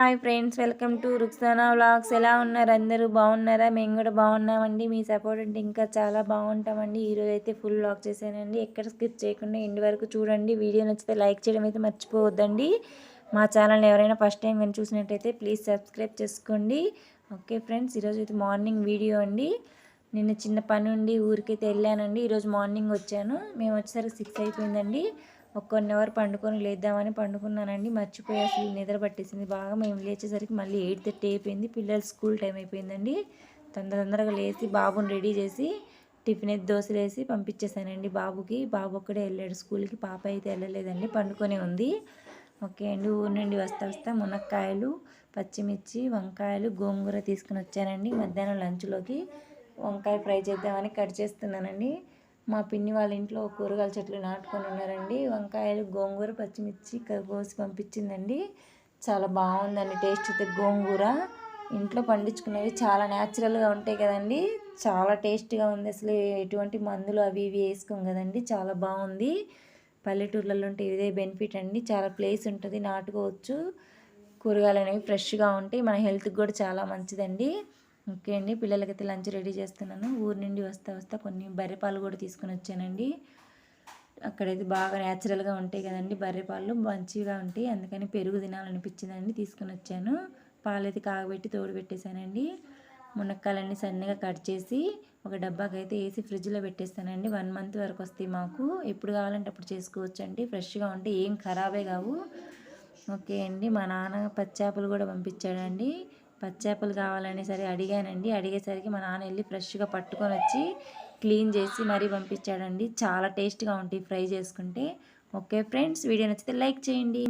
Hi friends welcome to Ruksana vlogs. ఎలా ఉన్నారు అందరూ? బాగున్నారా? మేము కూడా బాగున్నామండి. మీ సపోర్ట్ అంటే ఇంకా చాలా బాగుంటామండి. ఈరోజు అయితే ఫుల్ వ్లాగ్ చేశానండి. ఎక్కడ స్కిప్ చేయకుండా ఇంటి వరకు చూడండి. వీడియో నచ్చితే లైక్ చేయడం అయితే మర్చిపోవద్దండి. మా ఛానల్ ఎవరైనా ఫస్ట్ టైం కానీ చూసినట్టయితే ప్లీజ్ సబ్స్క్రైబ్ చేసుకోండి. ఓకే ఫ్రెండ్స్ ఈరోజు అయితే మార్నింగ్ వీడియో అండి. నిన్న చిన్న పని ఉండి ఊరికైతే వెళ్ళానండి. ఈరోజు మార్నింగ్ వచ్చాను. మేము వచ్చేసరికి సిక్స్ అయిపోయిందండి. ఒక కొన్ని అవర్ పండుకొని లేద్దామని పండుకున్నానండి. మర్చిపోయి అసలు నిద్ర పట్టేసింది. బాగా మేము లేచేసరికి మళ్ళీ ఎయిట్ థర్టీ అయిపోయింది. పిల్లలు స్కూల్ టైం అయిపోయిందండి. తొందర తొందరగా లేచి బాబుని రెడీ చేసి టిఫిన్ అయితే దోశలు వేసి పంపించేశానండి బాబుకి. బాబు ఒక్కడే వెళ్ళాడు స్కూల్కి పాప అయితే వెళ్ళలేదండి. పండుకొని ఉంది. ఓకే అండి. ఊరి నుండి వస్తా వస్తా మునక్కాయలు పచ్చిమిర్చి వంకాయలు గోంగూర తీసుకుని వచ్చానండి. మధ్యాహ్నం లంచ్లోకి వంకాయ ఫ్రై చేద్దామని కట్ చేస్తున్నానండి. మా పిన్ని వాళ్ళ ఇంట్లో కూరగాయల చెట్లు నాటుకొని ఉన్నారండి. వంకాయలు గోంగూర పచ్చిమిర్చి కోసి పంపించిందండి. చాలా బాగుందండి టేస్ట్ అయితే గోంగూర. ఇంట్లో పండించుకునేవి చాలా న్యాచురల్గా ఉంటాయి కదండి. చాలా టేస్ట్గా ఉంది అసలు. ఎటువంటి మందులు అవి ఇవి వేసుకోం కదండి. చాలా బాగుంది. పల్లెటూర్లలో ఉంటే ఇదే బెనిఫిట్ అండి. చాలా ప్లేస్ ఉంటుంది నాటుకోవచ్చు. కూరగాయలు అనేవి ఫ్రెష్గా ఉంటాయి. మన హెల్త్కి కూడా చాలా మంచిదండి. ఓకే అండి. పిల్లలకైతే లంచ్ రెడీ చేస్తున్నాను. ఊరి నుండి వస్తా వస్తా కొన్ని బర్రెపాలు కూడా తీసుకుని వచ్చానండి. అక్కడైతే బాగా న్యాచురల్గా ఉంటాయి కదండి బర్రెపాలు మంచిగా ఉంటాయి. అందుకని పెరుగు తినాలనిపించిందండి. తీసుకుని వచ్చాను. పాలైతే కాగబెట్టి తోడు పెట్టేశానండి. మునక్కాయలన్నీ సన్నగా కట్ చేసి ఒక డబ్బాకి అయితే వేసి ఫ్రిడ్జ్లో పెట్టేస్తానండి. వన్ మంత్ వరకు వస్తాయి మాకు. ఎప్పుడు కావాలంటే అప్పుడు చేసుకోవచ్చు అండి ఫ్రెష్గా ఉంటే ఏం ఖరాబే కావు. ఓకే అండి. మా నాన్న పచ్చాపలు కూడా పంపించాడండి. పచ్చేపలు కావాలని సరే అడిగానండి. అడిగేసరికి మా నాన్న వెళ్ళి ఫ్రెష్గా పట్టుకొని వచ్చి క్లీన్ చేసి మరీ పంపించాడండి. చాలా టేస్ట్గా ఉంటాయి ఫ్రై చేసుకుంటే. ఓకే ఫ్రెండ్స్ వీడియో నచ్చితే లైక్ చేయండి.